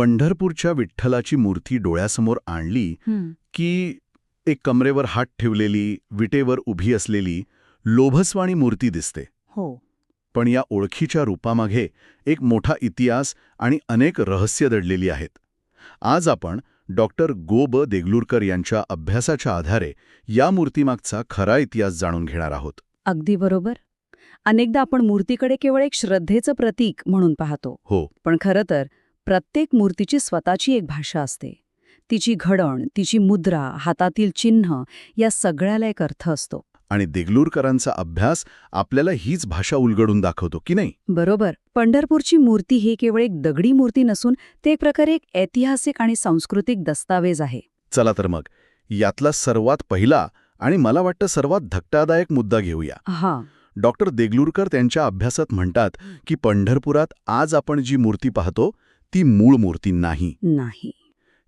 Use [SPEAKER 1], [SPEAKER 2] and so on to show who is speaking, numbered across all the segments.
[SPEAKER 1] पंढरपूरच्या विठ्ठलाची मूर्ती डोळ्यासमोर आणली की एक कमरेवर हात ठेवलेली विटेवर उभी असलेली लोभस्वाणी मूर्ती दिसते.
[SPEAKER 2] हो.
[SPEAKER 1] पण या ओळखीच्या रूपामागे एक मोठा इतिहास आणि अनेक रहस्य दडलेली आहेत. आज आपण डॉक्टर गो ब देगलूरकर यांच्या अभ्यासाच्या आधारे या मूर्तीमागचा खरा इतिहास जाणून घेणार आहोत.
[SPEAKER 2] अगदी बरोबर. अनेकदा आपण मूर्तीकडे केवळ एक श्रद्धेचं प्रतीक म्हणून पाहतो.
[SPEAKER 1] हो.
[SPEAKER 2] पण खरं तर प्रत्येक मूर्तीची स्वतःची एक भाषा असते. तिची घडण तिची मुद्रा हातातील चिन्ह या सगळ्याला एक अर्थ असतो.
[SPEAKER 1] आणि देगलूरकरांचा अभ्यास आपल्याला हीच भाषा उलगडून दाखवतो की नाही?
[SPEAKER 2] बरोबर. पंढरपूरची मूर्ती ही केवळ एक दगडी मूर्ती नसून ते एक प्रकारे एक ऐतिहासिक आणि सांस्कृतिक दस्तावेज आहे.
[SPEAKER 1] चला तर मग यातला सर्वात पहिला आणि मला वाटतं सर्वात धक्कादायक मुद्दा घेऊया.
[SPEAKER 2] हा.
[SPEAKER 1] डॉक्टर देगलूरकर त्यांच्या अभ्यासात म्हणतात की पंढरपुरात आज आपण जी मूर्ती पाहतो ती मूळ मूर्ती नाही.
[SPEAKER 2] नाही.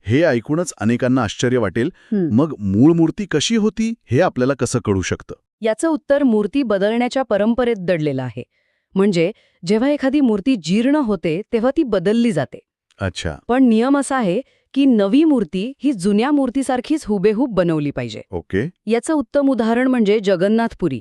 [SPEAKER 1] हे ऐकूनच अनेकांना आश्चर्य वाटेल. मग मूळ मूर्ती कशी होती हे आपल्याला कसं कळू शकतं?
[SPEAKER 2] याचं उत्तर मूर्ती बदलण्याच्या परंपरेत दडलेलं आहे. म्हणजे जेव्हा एखादी मूर्ती जीर्ण होते तेव्हा ती बदलली जाते.
[SPEAKER 1] अच्छा.
[SPEAKER 2] पण नियम असा आहे की नवी मूर्ती ही जुन्या मूर्तीसारखीच हुबेहूब बनवली पाहिजे.
[SPEAKER 1] ओके.
[SPEAKER 2] याचं उत्तम उदाहरण म्हणजे जगन्नाथपुरी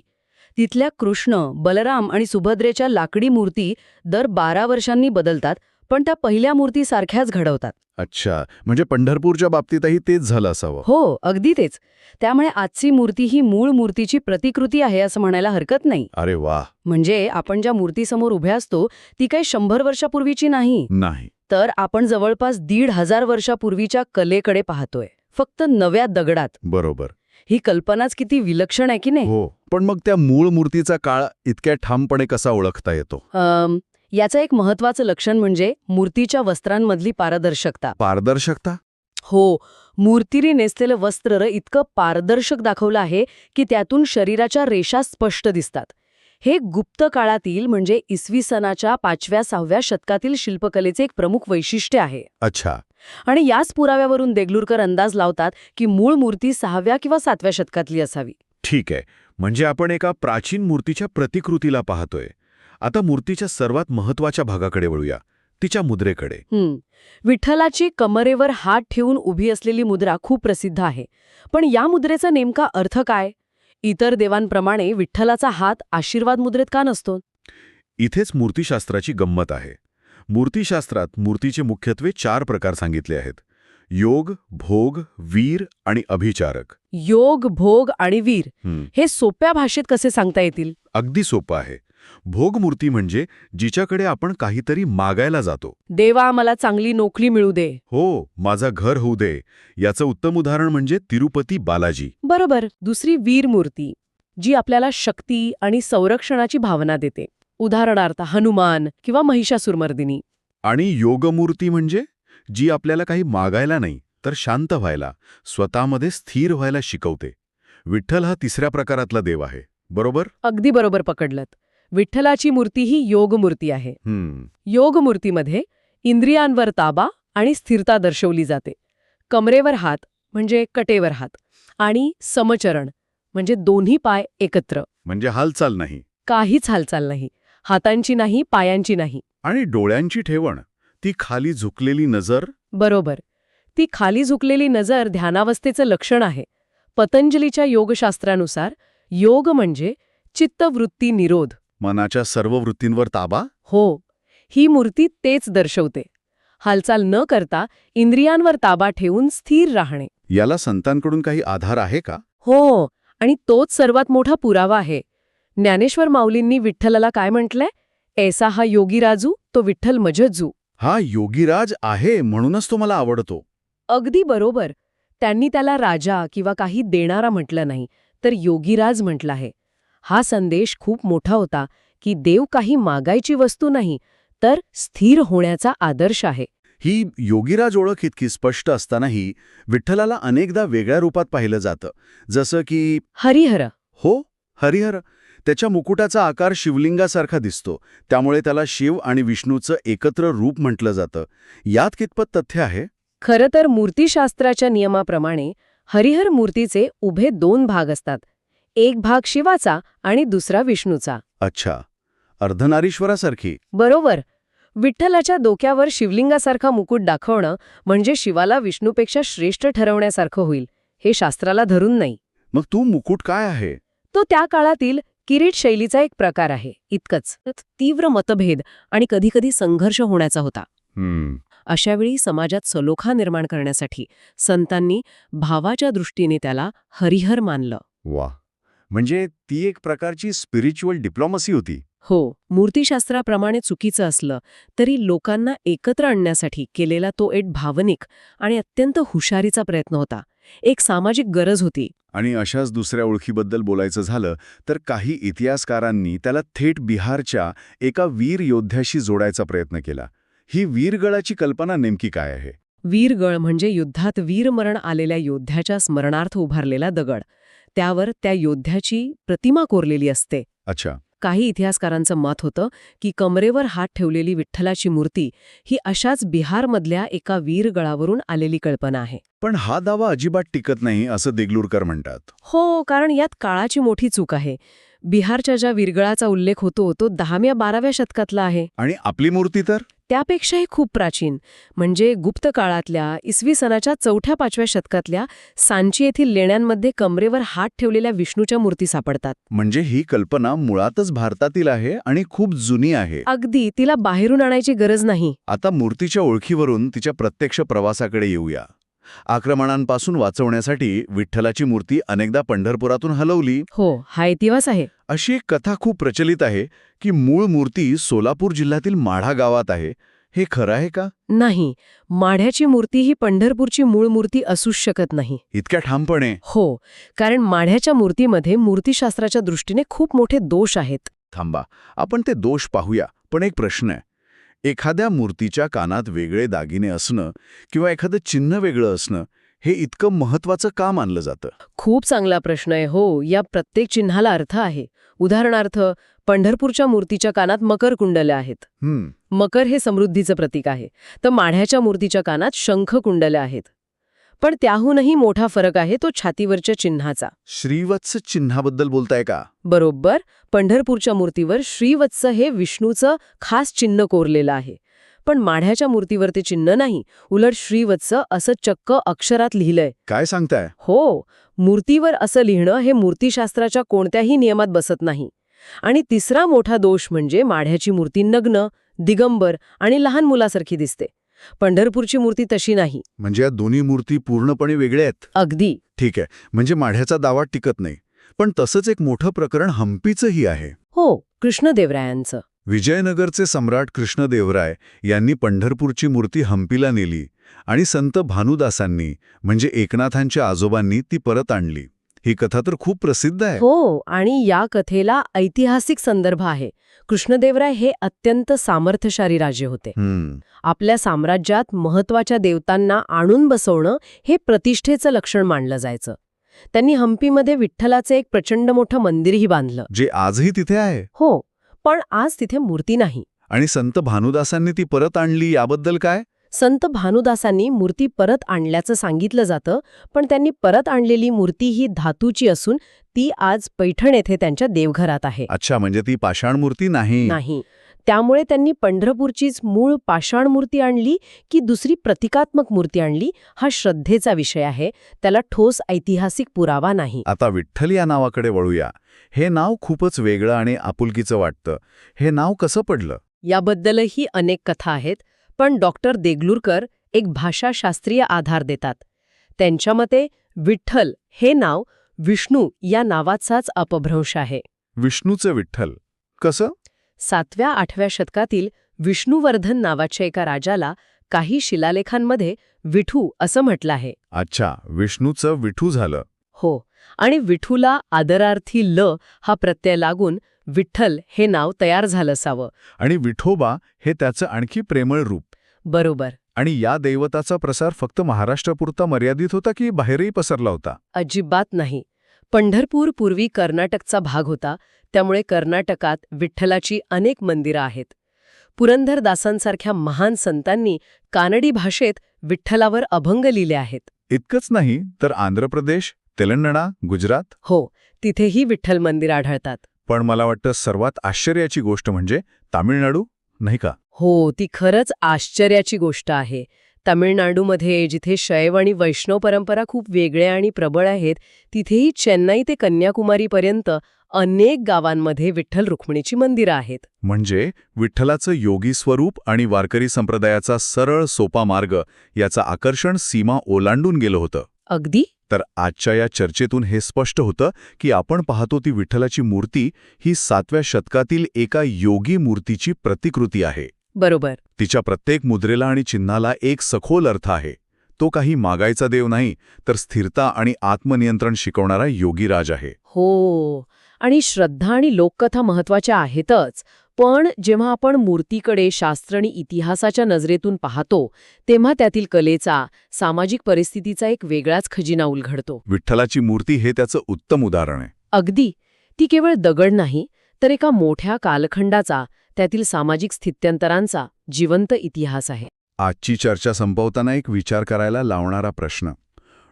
[SPEAKER 2] तिथल्या कृष्ण बलराम आणि सुभद्रेच्या लाकडी मूर्ती दर बारा वर्षांनी बदलतात पण त्या पहिल्या मूर्तीसारख्याच घडवतात.
[SPEAKER 1] अच्छा. म्हणजे पंढरपूरच्या बाबतीतही तेच झालं असावं.
[SPEAKER 2] हो अगदी तेच. त्यामुळे आजची मूर्ती ही मूळ मूर्तीची प्रतिकृती आहे असं म्हणायला हरकत नाही.
[SPEAKER 1] अरे वा.
[SPEAKER 2] म्हणजे आपण ज्या मूर्तीसमोर उभ्या असतो ती काही शंभर वर्षापूर्वीची नाही.
[SPEAKER 1] नाही.
[SPEAKER 2] तर आपण जवळपास दीड हजार वर्षापूर्वीच्या कलेकडे पाहतोय. फक्त नव्या दगडात.
[SPEAKER 1] बरोबर.
[SPEAKER 2] ही कल्पनाच किती विलक्षण आहे की नाही?
[SPEAKER 1] हो. पण मग त्या मूळ मूर्तीचा काळ इतक्या ठामपणे कसा ओळखता येतो?
[SPEAKER 2] याचं एक महत्वाचं लक्षण म्हणजे मूर्तीच्या वस्त्रांमधली पारदर्शकता.
[SPEAKER 1] पारदर्शकता?
[SPEAKER 2] हो मूर्तीने नेसलेलं वस्त्र इतकं पारदर्शक दाखवलं आहे की त्यातून शरीराच्या रेषा स्पष्ट दिसतात. हे गुप्त काळातील म्हणजे इसवी सनाच्या पाचव्या सहाव्या शतकातील शिल्पकलेचे एक प्रमुख वैशिष्ट्य आहे.
[SPEAKER 1] अच्छा.
[SPEAKER 2] आणि याच पुराव्यावरून देगलूरकर अंदाज लावतात की मूळ मूर्ती सहाव्या किंवा सातव्या शतकातली असावी.
[SPEAKER 3] ठीक आहे. म्हणजे आपण एका प्राचीन मूर्तीच्या प्रतिकृतीला पाहतोय. आता मूर्तीच्या सर्वात महत्त्वाच्या भागाकडे वळूया तिच्या मुद्रेकडे.
[SPEAKER 2] विठ्ठलाची कमरेवर हात ठेवून उभी असलेली मुद्रा खूप प्रसिद्ध आहे. पण या मुद्रेचा नेमका अर्थ काय? इतर देवांप्रमाणे विठ्ठलाचा हात आशीर्वाद मुद्रेत का नसतो?
[SPEAKER 3] इथेच मूर्तीशास्त्राची गंमत आहे. मूर्तीशास्त्रात मूर्तीचे मुख्यत्वे चार प्रकार सांगितले आहेत. योग भोग वीर आणि अभिचारक.
[SPEAKER 2] योग भोग आणि वीर.
[SPEAKER 3] हे
[SPEAKER 2] सोप्या भाषेत कसे सांगता येतील?
[SPEAKER 3] अगदी सोपं आहे. भोग मूर्ती म्हणजे जिच्याकडे आपण काहीतरी मागायला जातो.
[SPEAKER 2] देवा मला चांगली नोकरी मिळू दे.
[SPEAKER 3] हो माझा घर होऊ दे. याचं उत्तम उदाहरण म्हणजे तिरुपती बालाजी.
[SPEAKER 2] बरोबर. दुसरी वीर मूर्ती जी आपल्याला शक्ती आणि संरक्षणाची भावना देते. उदाहरणार्थ हनुमान किंवा महिषासुरमर्दिनी
[SPEAKER 3] आणि योगमूर्ती म्हणजे जी आपल्याला काही मागायला नाही तर शांत व्हायला स्वतःमध्ये स्थिर व्हायला शिकवते. विठ्ठल हा तिसऱ्या प्रकारातला देव आहे. बरोबर?
[SPEAKER 2] अगदी बरोबर पकडलत. विठ्ठलाची मूर्ती ही योगमूर्ती आहे. योगमूर्तीमध्ये इंद्रियांवर ताबा आणि स्थिरता दर्शवली जाते. कमरेवर हात म्हणजे कटेवर हात आणि समचरण म्हणजे दोन्ही पाय एकत्र.
[SPEAKER 3] म्हणजे हालचाल नाही.
[SPEAKER 2] काहीच हालचाल नाही. हातांची नाही पायांची नाही.
[SPEAKER 3] आणि डोळ्यांची ठेवण ती खाली झुकलेली नजर?
[SPEAKER 2] बरोबर. ती खाली झुकलेली नजर ध्यानावस्थेचं लक्षण आहे. पतंजलीच्या योगशास्त्रानुसार योग म्हणजे चित्तवृत्ती निरोध.
[SPEAKER 1] मनाच्या सर्व वृत्तींवर ताबा?
[SPEAKER 2] हो. ही मूर्ती तेच दर्शवते. हालचाल न करता इंद्रियांवर ताबा ठेवून स्थिर राहणे.
[SPEAKER 1] याला संतांकडून काही आधार आहे का?
[SPEAKER 2] हो आणि तोच सर्वात मोठा पुरावा आहे. ज्ञानेश्वर माऊलींनी विठ्ठलाला काय म्हटलंय? ऐसा हा योगी राजू तो विठ्ठल मजजू
[SPEAKER 1] हा योगीराज आहे म्हणूनच तो मला आवडतो.
[SPEAKER 2] अगदी बरोबर. त्यांनी त्याला राजा किंवा काही देणारा म्हटलं नाही तर योगीराज म्हटलं आहे. हा संदेश खूप मोठा होता की देव काही मागायची वस्तू नाही तर स्थिर होण्याचा आदर्श आहे.
[SPEAKER 1] ही योगीराज ओळख इतकी स्पष्ट असतानाही विठ्ठलाला अनेकदा वेगळ्या रूपात पाहिलं जातं जसं की
[SPEAKER 2] हरिहर.
[SPEAKER 1] हो हरिहर. त्याच्या मुकुटाचा आकार शिवलिंगासारखा दिसतो त्यामुळे त्याला शिव आणि विष्णूचं एकत्र रूप म्हटलं जातं. यात कितपत तथ्य आहे?
[SPEAKER 2] खरं तर मूर्तीशास्त्राच्या नियमाप्रमाणे हरिहर मूर्तीचे उभे दोन भाग असतात एक भाग शिवाचा आणि दुसरा विष्णूचा.
[SPEAKER 1] अच्छा. अर्धनारीश्वरासारखी.
[SPEAKER 2] बरोबर. विठ्ठलाच्या डोक्यावर शिवलिंगासारखा मुकुट दाखवणं म्हणजे शिवाला विष्णूपेक्षा श्रेष्ठ ठरवण्यासारखं होईल हे शास्त्राला धरून नाही.
[SPEAKER 4] मग तू मुकुट काय आहे?
[SPEAKER 2] तो त्या काळातील किरीट शैलीचा एक प्रकार आहे इतकंच. तीव्र मतभेद आणि कधीकधी संघर्ष होण्याचा होता. अशावेळी समाजात सलोखा निर्माण करण्यासाठी संतांनी भावाच्या दृष्टीने त्याला हरिहर मानलं.
[SPEAKER 1] वा म्हणजे ती एक प्रकारची स्पिरिच्युअल डिप्लोमसी होती.
[SPEAKER 2] हो मूर्तिशास्त्राप्रमाणे चुकीचं असलं तरी लोकांना एकत्र आणण्यासाठी केलेला तो एक भावनिक आणि अत्यंत हुशारीचा प्रयत्न होता. एक सामाजिक गरज होती.
[SPEAKER 1] आणि अशाच दुसऱ्या ओळखीबद्दल बोलायचं झालं तर काही इतिहासकारांनी त्याला थेट बिहारच्या एका वीर योद्ध्याशी जोडायचा प्रयत्न केला. ही वीरगळाची कल्पना नेमकी काय आहे?
[SPEAKER 2] वीरगळ म्हणजे युद्धात वीरमरण आलेल्या योद्ध्याच्या स्मरणार्थ उभारलेला दगड. त्यावर त्या योद्ध्याची प्रतिमा कोरलेली असते.
[SPEAKER 1] अच्छा.
[SPEAKER 2] काही इतिहासकारांचं मत होतं की कमरेवर हात ठेवलेली विठ्ठलाची मूर्ती ही अशाच बिहारमधल्या एका वीरगळावरून आलेली कल्पना आहे.
[SPEAKER 1] पण हा दावा अजिबात टिकत नाही असं देगलूरकर म्हणतात.
[SPEAKER 2] हो कारण यात काळाची मोठी चूक आहे. बिहारच्या ज्या वीरगळाचा उल्लेख होतो तो दहाव्या बाराव्या शतकातला आहे.
[SPEAKER 1] आणि आपली मूर्ती तर?
[SPEAKER 2] त्यापेक्षाही खूप प्राचीन. म्हणजे गुप्त काळातल्या इसवी सनाच्या चौथ्या पाचव्या शतकातल्या सांची येथील लेण्यांमध्ये कमरेवर हात ठेवलेल्या विष्णूच्या मूर्ती सापडतात.
[SPEAKER 1] म्हणजे ही कल्पना मुळातच भारतातील आहे आणि खूप जुनी आहे.
[SPEAKER 2] अगदी तिला बाहेरून आणायची गरज नाही.
[SPEAKER 1] आता मूर्तीच्या ओळखीवरून तिच्या प्रत्यक्ष प्रवासाकडे येऊया. आक्रमणांपासून वाचवण्यासाठी विठ्ठलाची मूर्ती अनेकदा पंढरपुरातून हलवली.
[SPEAKER 2] हो हा इतिहास आहे.
[SPEAKER 1] अशी एक कथा खूप प्रचलित आहे की मूळ मूर्ती सोलापूर जिल्ह्यातील माढा गावात आहे. हे खरं आहे का?
[SPEAKER 2] नाही माढ्याची मूर्ती ही पंढरपूरची मूळ मूर्ती असूच शकत नाही.
[SPEAKER 1] इतक्या ठामपणे?
[SPEAKER 2] हो कारण माढ्याच्या मूर्तीमध्ये मूर्तिशास्त्राच्या दृष्टीने खूप मोठे दोष आहेत.
[SPEAKER 1] थांबा आपण ते दोष पाहूया पण एक प्रश्न आहे. एखाद्या मूर्तीच्या कानात वेगळे दागिने असणं किंवा एखादं चिन्ह वेगळं असणं हे इतकं महत्वाचं का मानलं जातं?
[SPEAKER 2] खूप चांगला प्रश्न आहे. हो या प्रत्येक चिन्हाला अर्थ आहे. उदाहरणार्थ पंढरपूरच्या मूर्तीच्या कानात मकर कुंडल्या आहेत. मकर हे समृद्धीचं प्रतीक आहे. तर माढ्याच्या मूर्तीच्या कानात शंख कुंडल्या आहेत. पण त्याहूनही मोठा फरक आहे तो छातीवरच्या चिन्हाचा.
[SPEAKER 1] श्रीवत्स चिन्हाबद्दल बोलताय का?
[SPEAKER 2] बरोबर. पंढरपूरच्या मूर्तीवर श्रीवत्स हे विष्णूचं खास चिन्ह कोरलेलं आहे. पण माढ्याच्या मूर्तीवर ते चिन्ह नाही उलट श्रीवत्स असं चक्क अक्षरात लिहिलंय.
[SPEAKER 1] काय सांगताय?
[SPEAKER 2] हो मूर्तीवर असं लिहिणं हे मूर्तिशास्त्राच्या कोणत्याही नियमात बसत नाही. आणि तिसरा मोठा दोष म्हणजे माढ्याची मूर्ती नग्न दिगंबर आणि लहान मुलासारखी दिसते. पंढरपूरची मूर्ती तशी नाही.
[SPEAKER 1] म्हणजे या दोन्ही मूर्ती पूर्णपणे वेगळ्या आहेत?
[SPEAKER 2] अगदी.
[SPEAKER 1] ठीक आहे. म्हणजे माढ्याचा दावा टिकत नाही. पण तसंच एक मोठं प्रकरण हम्पीचंही आहे.
[SPEAKER 2] हो कृष्णदेवरायांचं.
[SPEAKER 1] विजयनगरचे सम्राट कृष्णदेवराय यांनी पंढरपूरची मूर्ती हम्पीला नेली आणि संत भानुदासांनी म्हणजे एकनाथांच्या आजोबांनी ती परत आणली. ही कथा तर खूप प्रसिद्ध आहे.
[SPEAKER 2] हो आणि या कथेला ऐतिहासिक संदर्भ आहे. कृष्णदेवराय हे अत्यंत सामर्थ्यशाली राजे होते. आपल्या साम्राज्यात महत्त्वाच्या देवतांना आणून बसवणं हे प्रतिष्ठेचं लक्षण मानलं जायचं. त्यांनी हम्पीमध्ये विठ्ठलाचं एक प्रचंड मोठं मंदिरही बांधलं.
[SPEAKER 1] जे आजही तिथे आहे?
[SPEAKER 2] हो पण आज तिथे मूर्ती नाही.
[SPEAKER 1] आणि संत भानुदासांनी ती परत आणली याबद्दल काय?
[SPEAKER 2] संत भानुदासांनी मूर्ती परत आणल्याचं सांगितलं जातं पण त्यांनी परत आणलेली मूर्ती ही धातूची असून ती आज पैठण येथे त्यांच्या देवघरात आहे.
[SPEAKER 1] अच्छा म्हणजे ती पाषाण मूर्ती नाही.
[SPEAKER 2] नाही. त्यामुळे त्यांनी पंढरपूरचीच मूळ पाषाण मूर्ती आणली की दुसरी प्रतिकात्मक मूर्ती आणली हा श्रद्धेचा विषय आहे. त्याला ठोस ऐतिहासिक पुरावा नाही.
[SPEAKER 1] आता विठ्ठल या नावाकडे वळूया. हे नाव खूपच वेगळं आणि आपुलकीचं वाटतं. हे नाव कसं पडलं?
[SPEAKER 2] याबद्दलही अनेक कथा आहेत. पण डॉक्टर देगलूरकर एक भाषाशास्त्रीय आधार देतात. त्यांच्या मते विठ्ठल हे नाव विष्णू या नावाचाच अपभ्रंश आहे.
[SPEAKER 1] विष्णूचं विठ्ठल. कसं?
[SPEAKER 2] सातव्या आठव्या शतकातील विष्णुवर्धन नावाच्या एका राजाला काही शिलालेखांमध्ये विठू असं म्हटलं आहे.
[SPEAKER 1] अच्छा विष्णूचं विठू झालं.
[SPEAKER 2] हो आणि विठूला आदरार्थी ल हा प्रत्यय लागून विठ्ठल हे नाव तयार झालं असावं.
[SPEAKER 1] आणि विठोबा हे त्याचं आणखी प्रेमळ रूप.
[SPEAKER 2] बरोबर.
[SPEAKER 1] आणि या दैवताचा प्रसार फक्त महाराष्ट्रापुरता मर्यादित होता की बाहेरही पसरला होता?
[SPEAKER 2] अजिबात नाही. पंढरपूर पूर्वी कर्नाटकचा भाग होता त्यामुळे कर्नाटकात विठ्ठलाची अनेक मंदिरं आहेत. पुरंदरदासांसारख्या महान संतांनी कानडी भाषेत विठ्ठलावर अभंग लिहिले आहेत.
[SPEAKER 1] इतकंच नाही तर आंध्र प्रदेश तेलंगणा गुजरात?
[SPEAKER 2] हो तिथेही विठ्ठल मंदिर आढळतात.
[SPEAKER 1] पण मला वाटतं सर्वात आश्चर्याची गोष्ट म्हणजे तामिळनाडू नाही का?
[SPEAKER 2] हो ती खरंच आश्चर्याची गोष्ट आहे. तामिळनाडूमध्ये जिथे शैव आणि वैष्णव परंपरा खूप वेगळ्या आणि प्रबळ आहेत तिथेही चेन्नई ते कन्याकुमारीपर्यंत अनेक गावांमध्ये विठ्ठल रुक्मिणीची मंदिरं आहेत.
[SPEAKER 1] म्हणजे विठ्ठलाचं योगी स्वरूप आणि वारकरी संप्रदायाचा सरळ सोपा मार्ग याचं आकर्षण सीमा ओलांडून गेलं होतं.
[SPEAKER 2] अगदी?
[SPEAKER 1] तर आजच्या या चर्चेतून हे स्पष्ट होतं की आपण पाहतो ती विठ्ठलाची मूर्ती ही सातव्या शतकातील एका योगी मूर्तीची प्रतिकृती आहे.
[SPEAKER 2] बरोबर.
[SPEAKER 1] तिच्या प्रत्येक मुद्रेला आणि चिन्हाला एक सखोल अर्थ आहे. तो काही मागायचा देव नाही तर स्थिरता आणि आत्मनियंत्रण शिकवणारा योगीराज आहे.
[SPEAKER 2] हो. आणि श्रद्धा आणि लोककथा महत्त्वाच्या आहेतच. पण जेव्हा आपण मूर्तीकडे शास्त्र आणि इतिहासाच्या नजरेतून पाहतो तेव्हा त्यातील कलेचा सामाजिक परिस्थितीचा एक वेगळाच खजिना उलगडतो
[SPEAKER 1] विठ्ठलाची मूर्ती हे त्याचं उत्तम उदाहरण आहे.
[SPEAKER 2] अगदी. ती केवळ दगड नाही तर एका मोठ्या कालखंडाचा त्यातील सामाजिक स्थित्यंतरांचा जिवंत इतिहास आहे.
[SPEAKER 1] आजची चर्चा संपवताना एक विचार करायला लावणारा प्रश्न.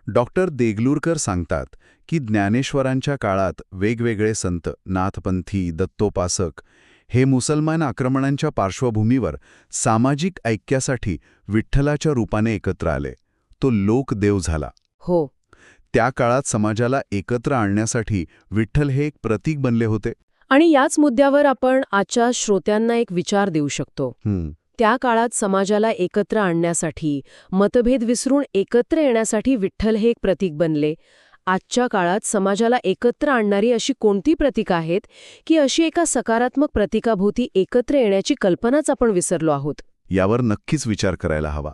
[SPEAKER 1] डॉक्टर देगलूरकर सांगतात की ज्ञानेश्वरांच्या काळात वेगवेगळे संत नाथपंथी दत्तोपासक हे मुसलमान आक्रमणांच्या पार्श्वभूमीवर सामाजिक ऐक्यासाठी विठ्ठलाच्या रूपाने एकत्र आले. तो लोकदेव झाला.
[SPEAKER 2] हो.
[SPEAKER 1] त्या काळात समाजाला एकत्र आणण्यासाठी विठ्ठल हे एक प्रतीक बनले होते.
[SPEAKER 2] आणि याच मुद्द्यावर आपण आजच्या श्रोत्यांना एक विचार देऊ शकतो. त्या काळात समाजाला एकत्र आणण्यासाठी मतभेद विसरून एकत्र येण्यासाठी विठ्ठल हे एक प्रतीक बनले. आजच्या काळात समाजाला एकत्र आणणारी अशी कोणती प्रतीक आहेत की अशी एका सकारात्मक प्रतिकाभोवती एकत्र येण्याची कल्पनाच आपण विसरलो आहोत?
[SPEAKER 1] यावर नक्कीच विचार करायला हवा.